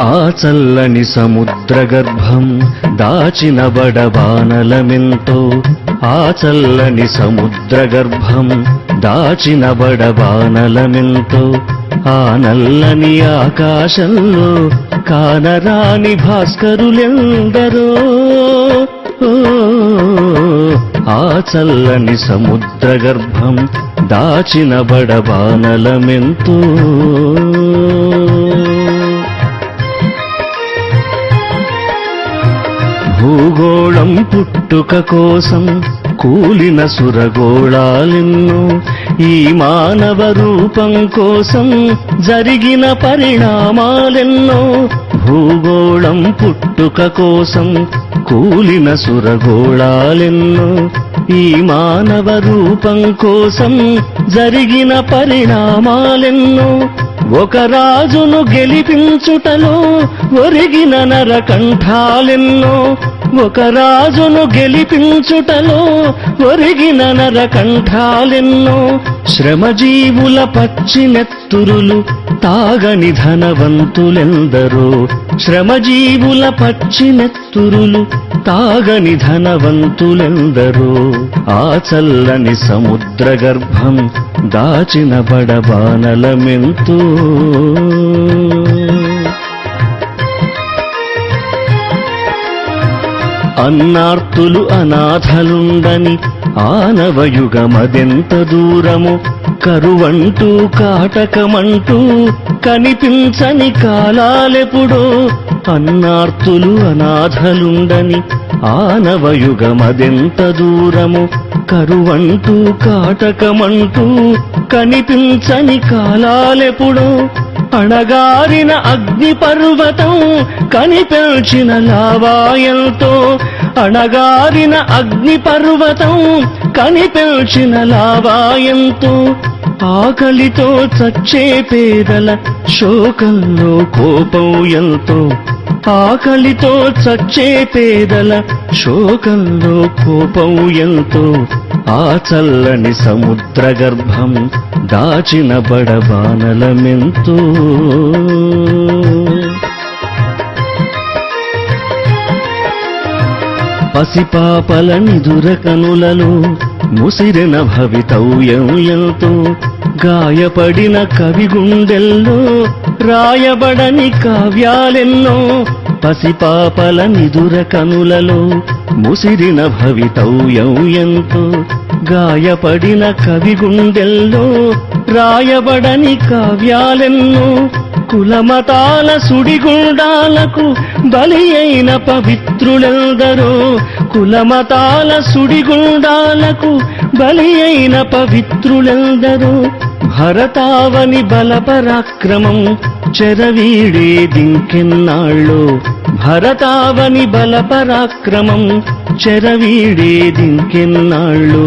ఆ చల్లని సముద్ర దాచిన బడబానలమెంతో ఆ చల్లని సముద్ర దాచిన బడబానలమెంతో ఆ నల్లని ఆకాశంలో కానరాని భాస్కరులెందరో. ఓ, ఆ చల్లని సముద్ర గర్భం దాచిన బడబానలమెంతో. భూగోళం పుట్టుక కోసం కూలిన సురగోళాలెన్నో ఈ మానవ రూపం కోసం జరిగిన పరిణామాలెన్నో భూగోళం పుట్టుక కోసం కూలిన సురగోళాలెన్నో ఈ మానవ రూపం కోసం జరిగిన పరిణామాలెన్నో ఒక రాజును గెలిపించుటలో ఒరిగిన నరకంఠాలెన్నో ఒక రాజును గెలిపించుటలో ఒరిగిన నరకంఠాలెన్నో శ్రమజీవుల పచ్చినెత్తురులు తాగని ధనవంతులెందరో శ్రమజీవుల పచ్చినెత్తురులు తాగని ధనవంతులెందరో ఆ చల్లని సముద్ర గర్భం దాచిన బడబానలమెంతో అన్నార్తులు అనాథలుండని ఆనవయుగమదెంత దూరము? కరువంటూ కాటకమంటూ కనిపించని కాలాలెప్పుడో అన్నార్తులు అనాథలుండని ఆనవయుగమదెంత దూరము? కరువంటూ కాటకమంటూ కనిపించని కాలాలెప్పుడో అణగారిన అగ్నిపర్వతం కనిపించిన లావాయంతో అణగారిన అగ్ని పర్వతం కనిపెల్చిన లావాయంతో. ఆకలితో చచ్చే పేదల శోకంలో కోపం ఎంతో. ఆకలితో చచ్చే పేదల శోకంలో కోపం ఎంతో. ఆ చల్లని సముద్ర గర్భం దాచిన బడబానలమెంతో. పసిపాపల ముసిరిన భవితవ్యంతో గాయపడిన కవి గుండెల్లో రాయబడని కావ్యాలెన్నో పసిపాపల ముసిరిన భవితవ్యంతో గాయపడిన కవి గుండెల్లో రాయబడని కావ్యాలెన్నో కులమతాల సుడిగుండాలకు బలి అయిన పవిత్రులెందరో కులమతాల సుడిగుండాలకు బలి అయిన పవిత్రులెందరో. భరతావని బలపరాక్రమం చెరవీడే దింకెన్నాళ్ళో భరతావని బలపరాక్రమం చెరవీడే దింకెన్నాళ్ళో.